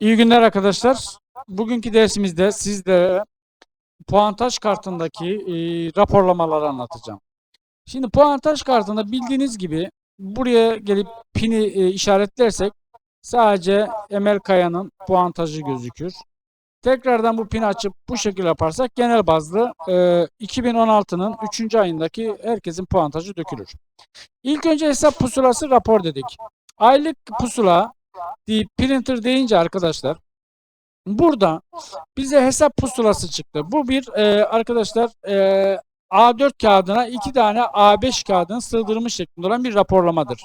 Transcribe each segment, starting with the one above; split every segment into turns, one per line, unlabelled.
İyi günler arkadaşlar. Bugünkü dersimizde sizlere puantaj kartındaki e, raporlamaları anlatacağım. Şimdi puantaj kartında bildiğiniz gibi buraya gelip pini e, işaretlersek sadece Emel Kaya'nın puantajı gözükür. Tekrardan bu pini açıp bu şekilde yaparsak genel bazlı e, 2016'nın 3. ayındaki herkesin puantajı dökülür. İlk önce hesap pusulası rapor dedik. Aylık pusula deyip printer deyince arkadaşlar burada bize hesap pusulası çıktı. Bu bir e, arkadaşlar e, A4 kağıdına iki tane A5 kağıdını sığdırmış şeklinde olan bir raporlamadır.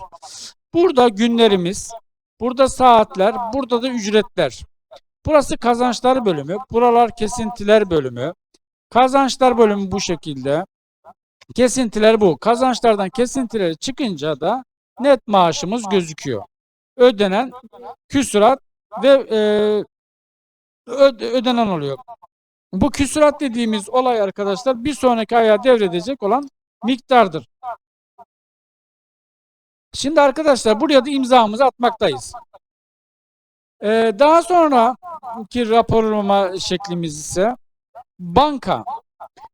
Burada günlerimiz, burada saatler, burada da ücretler. Burası kazançlar bölümü, buralar kesintiler bölümü. Kazançlar bölümü bu şekilde. Kesintiler bu. Kazançlardan kesintileri çıkınca da net maaşımız gözüküyor. Ödenen küsurat ve e, ödenen oluyor. Bu küsurat dediğimiz olay arkadaşlar bir sonraki aya devredecek olan miktardır. Şimdi arkadaşlar buraya da imzamızı atmaktayız. Ee, daha sonraki raporlama şeklimiz ise banka.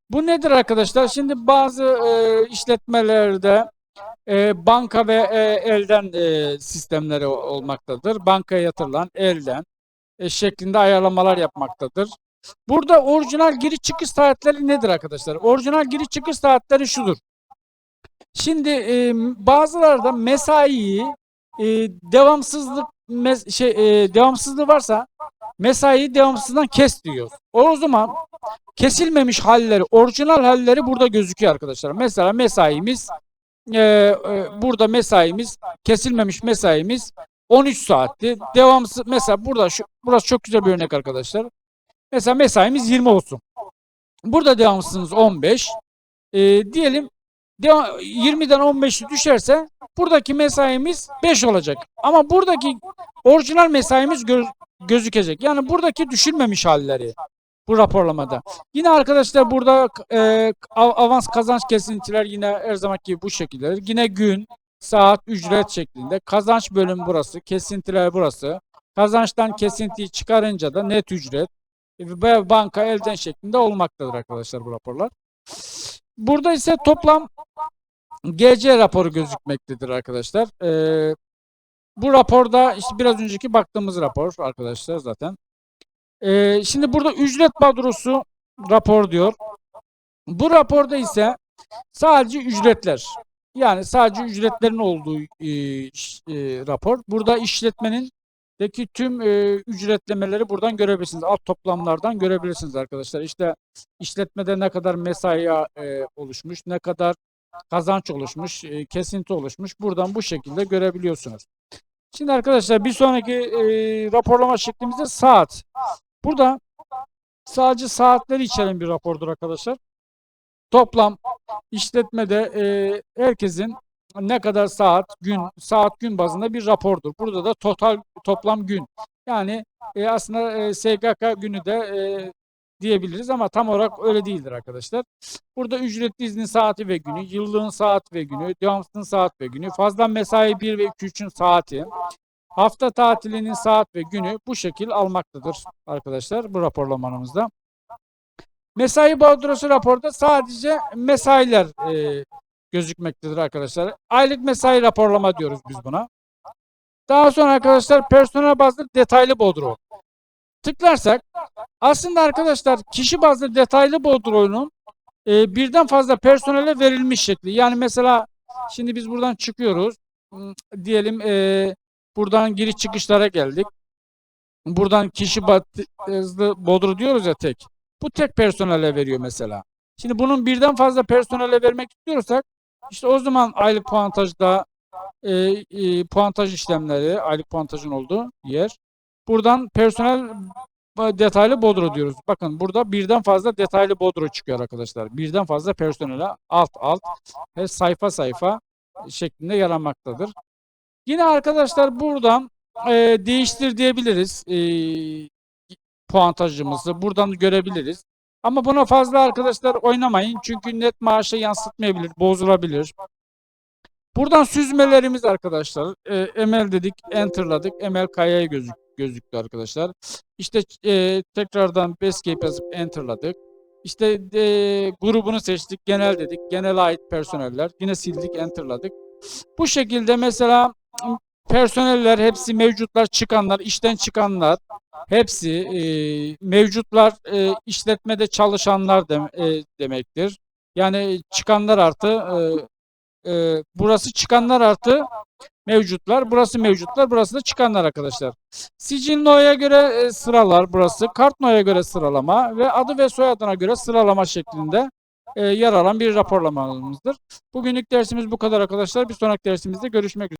Bu nedir arkadaşlar? Şimdi bazı e, işletmelerde e, banka ve e, elden e, sistemleri olmaktadır. Bankaya yatırılan elden e, şeklinde ayarlamalar yapmaktadır. Burada orijinal giriş çıkış saatleri nedir arkadaşlar? Orijinal giriş çıkış saatleri şudur. Şimdi e, bazıları da mesaiyi e, devamsızlık mes- şey e, devamsızlığı varsa mesaiyi devamsızdan kes diyor. O zaman kesilmemiş halleri, orijinal halleri burada gözüküyor arkadaşlar. Mesela mesaimiz e, e, burada mesaimiz kesilmemiş mesaimiz 13 saatti. Devamsız mesela burada şu burası çok güzel bir örnek arkadaşlar. Mesela mesaimiz 20 olsun. Burada devamsızımız 15. E, diyelim deva- 20'den 15'i düşerse buradaki mesaimiz 5 olacak. Ama buradaki orijinal mesaimiz gö- gözükecek. Yani buradaki düşülmemiş halleri bu raporlamada. Yine arkadaşlar burada e, av- avans kazanç kesintiler yine her zamanki gibi bu şekilde. Yine gün, saat, ücret şeklinde. Kazanç bölümü burası, kesintiler burası. Kazançtan kesintiyi çıkarınca da net ücret ve banka elden şeklinde olmaktadır arkadaşlar bu raporlar. Burada ise toplam GC raporu gözükmektedir arkadaşlar. Ee, bu raporda işte biraz önceki baktığımız rapor arkadaşlar zaten. Ee, şimdi burada ücret kadrosu rapor diyor. Bu raporda ise sadece ücretler. Yani sadece ücretlerin olduğu e, e, rapor. Burada işletmenin deki tüm e, ücretlemeleri buradan görebilirsiniz. Alt toplamlardan görebilirsiniz arkadaşlar. İşte işletmede ne kadar mesai e, oluşmuş, ne kadar kazanç oluşmuş, e, kesinti oluşmuş. Buradan bu şekilde görebiliyorsunuz. Şimdi arkadaşlar bir sonraki e, raporlama şeklimizde saat. Burada sadece saatleri içeren bir rapordur arkadaşlar. Toplam işletmede e, herkesin ne kadar saat, gün, saat gün bazında bir rapordur. Burada da total toplam gün. Yani e, aslında e, SGK günü de e, diyebiliriz ama tam olarak öyle değildir arkadaşlar. Burada ücretli iznin saati ve günü, yıllığın saat ve günü, devamsızın saat ve günü, fazla mesai 1 ve 2 3'ün saati, hafta tatilinin saat ve günü bu şekil almaktadır arkadaşlar bu raporlamanımızda. Mesai bordrosu raporda sadece mesailer e, gözükmektedir arkadaşlar. Aylık mesai raporlama diyoruz biz buna. Daha sonra arkadaşlar personel bazlı detaylı bodro. Tıklarsak aslında arkadaşlar kişi bazlı detaylı bodronun e, birden fazla personele verilmiş şekli. Yani mesela şimdi biz buradan çıkıyoruz. Hmm, Diyelim e, buradan giriş çıkışlara geldik. Buradan kişi bazlı bodro diyoruz ya tek. Bu tek personele veriyor mesela. Şimdi bunun birden fazla personele vermek istiyorsak işte o zaman aylık puantajda e, e, puantaj işlemleri, aylık puantajın olduğu yer. Buradan personel detaylı bodro diyoruz. Bakın burada birden fazla detaylı bodro çıkıyor arkadaşlar. Birden fazla personele alt alt ve sayfa sayfa şeklinde yer almaktadır. Yine arkadaşlar buradan e, değiştir diyebiliriz. E, puantajımızı buradan görebiliriz. Ama buna fazla arkadaşlar oynamayın. Çünkü net maaşa yansıtmayabilir, bozulabilir. Buradan süzmelerimiz arkadaşlar. E, Emel dedik, enterladık. Emel kayaya gözük gözüktü arkadaşlar. İşte e, tekrardan Escape yazıp enterladık. İşte e, grubunu seçtik. Genel dedik. Genel ait personeller. Yine sildik enterladık. Bu şekilde mesela personeller hepsi mevcutlar çıkanlar, işten çıkanlar hepsi e, mevcutlar e, işletmede çalışanlar dem- e, demektir. Yani çıkanlar artı e, e, burası çıkanlar artı mevcutlar. Burası mevcutlar. Burası da çıkanlar arkadaşlar. Sicil noya göre e, sıralar burası. Kart noya göre sıralama ve adı ve soyadına göre sıralama şeklinde e, yer alan bir raporlamamızdır. Bugünlük dersimiz bu kadar arkadaşlar. Bir sonraki dersimizde görüşmek üzere.